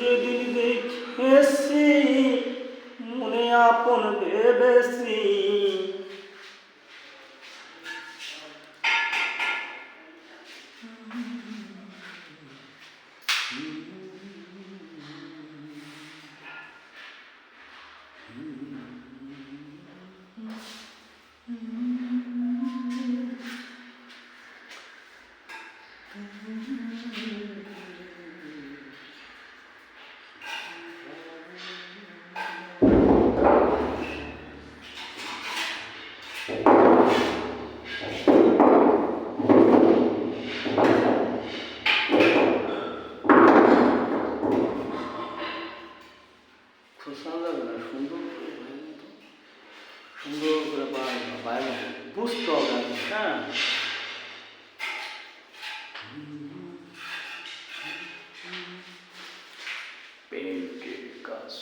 যেদিন দেখেছি মনে আপন ভেবেছি। খোসা যাবে না সুন্দর করে বাইরে তো। সুন্দর করে বাইরে বাইরে বুঝতে হবে আগে, হ্যাঁ পেন্টের কাজ